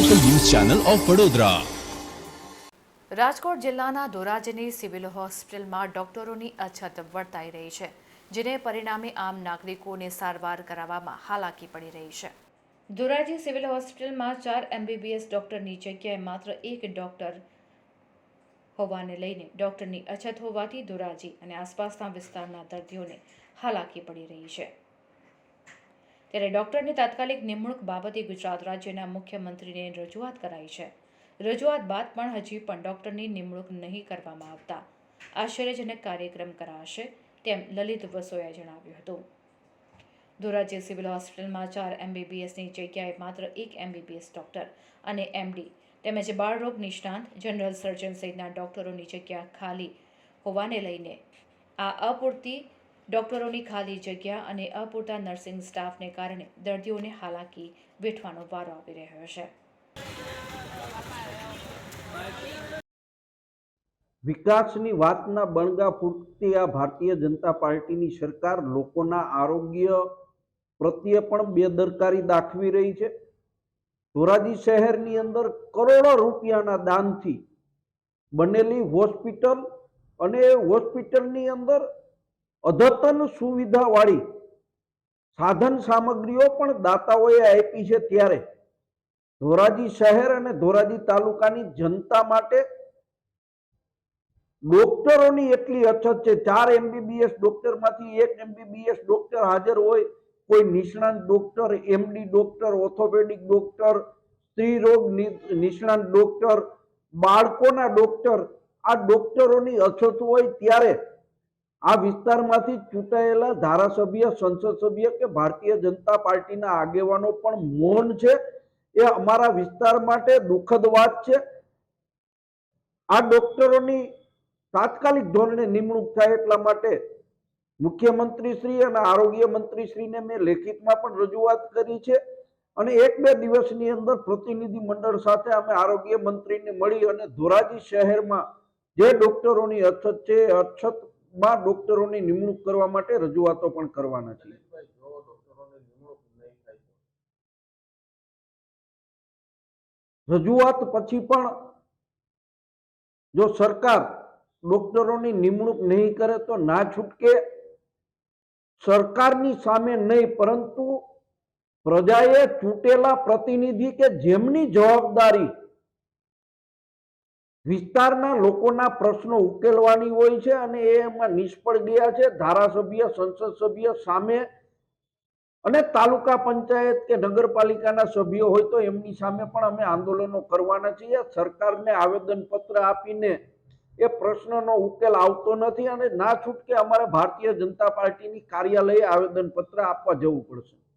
Channel of Vadodara Rajkot જિલ્લાના ધોરાજીની civil હોસ્પિટલમાં ડોક્ટરોની અછત વર્તાઈ રહી છે, જેને પરિણામે આમ નાગરિકોને સારવાર કરાવવામાં હાલાકી પડી રહી છે. ધોરાજી સિવિલ હોસ્પિટલમાં ચાર એમબીબીએસ ડોક્ટરની જગ્યાએ માત્ર એક ડોક્ટર હોવાને લઈને ડોક્ટરની અછત હોવાથી ધોરાજી અને આસપાસના વિસ્તારના દર્દીઓને હાલાકી પડી રહી છે. ત્યારે ડોક્ટરની તાત્કાલિક નિમણૂક બાબતે ગુજરાત રાજ્યના મુખ્યમંત્રીને રજૂઆત કરાઈ છે. રજૂઆત બાદ પણ હજી પણ ડોક્ટરની નિમણૂક નહીં કરવામાં આવતા આશ્ચર્યજનક કાર્યક્રમ કરાશે તેમ લલિત વસોયા જણાવ્યું હતું. ધોરાજી સિવિલ હોસ્પિટલમાં ચાર એમબીબીએસની જગ્યાએ માત્ર એક એમબીબીએસ ડૉક્ટર અને એમડી તેમજ બાળરોગ નિષ્ણાંત જનરલ સર્જન સહિતના ડોક્ટરોની જગ્યા ખાલી હોવાને લઈને આ અપૂરતી ડોક્ટરોની ખાલી જગ્યા અને અપૂરતા નર્સિંગ સ્ટાફને કારણે દર્દીઓને હાલાકી વેઠવાનો વારો આવી રહ્યો છે. વિકાસની વાતના બણગા ફૂટતી આ ભારતીય જનતા પાર્ટીની સરકાર લોકોના આરોગ્ય પ્રત્યે પણ બેદરકારી દાખવી રહી છે. ધોરાજી શહેરની અંદર કરોડો રૂપિયાના દાનથી બનેલી હોસ્પિટલ અને હોસ્પિટલની અંદર અદ્યતન સુવિધાવાળી સાધન સામગ્રીઓ પણ દાતાઓએ આપી છે ત્યારે ધોરાજી શહેર અને ધોરાજી તાલુકાની જનતા માટે ડોક્ટરોની એટલી અછત છે. ચાર એમબીબીએસ ડોક્ટરમાંથી એક એમબીબીએસ ડોક્ટર હાજર હોય, કોઈ નિષ્ણાંત doctor, MD doctor, orthopedic doctor, સ્ત્રી રોગ નિષ્ણાંત ડોક્ટર, બાળકોના ડોક્ટર, આ ડોક્ટરોની અછત હોય ત્યારે આ વિસ્તારમાંથી ચૂંટાયેલા ધારાસભ્ય, સંસદ સભ્ય કે ભારતીય જનતા પાર્ટીના આગેવાનો પણ મૌન છે. એ અમારા વિસ્તાર માટે દુઃખદ વાત છે. આ ડોક્ટરોની તાત્કાલિક ધોરણે નિમણૂક થાય એટલા માટે મુખ્યમંત્રી શ્રી અને આરોગ્ય મંત્રી શ્રીને મેં લેખિતમાં પણ રજૂઆત કરી છે અને એક બે દિવસની અંદર પ્રતિનિધિ મંડળ સાથે અમે આરોગ્ય મંત્રીને મળી અને ધોરાજી શહેરમાં જે ડોક્ટરોની અછત છે, એ અછતમાં ડોક્ટરોની નિમણૂક કરવા માટે રજૂઆતો પણ કરવાના છે. રજૂઆત પછી પણ જો સરકાર ડોક્ટરોની નિમણૂક નહીં કરે તો ના છૂટકે સરકારની સામે નહીં, પરંતુ પ્રજાએ ચૂંટેલા પ્રતિનિધિ કે જેમની જવાબદારી વિસ્તારના લોકોના પ્રશ્નો ઉકેલવાની હોય છે અને એ એમાં નિષ્ફળ ગયા છે. ધારાસભ્ય, સંસદ સભ્ય સામે અને તાલુકા પંચાયત કે નગરપાલિકાના સભ્યો હોય તો એમની સામે પણ અમે આંદોલનો કરવાના છીએ. સરકારને આવેદનપત્ર આપીને એ પ્રશ્નનો ઉકેલ આવતો નથી અને ના છૂટકે અમારે ભારતીય જનતા પાર્ટીની કાર્યાલયે આવેદનપત્ર આપવા જવું પડશે.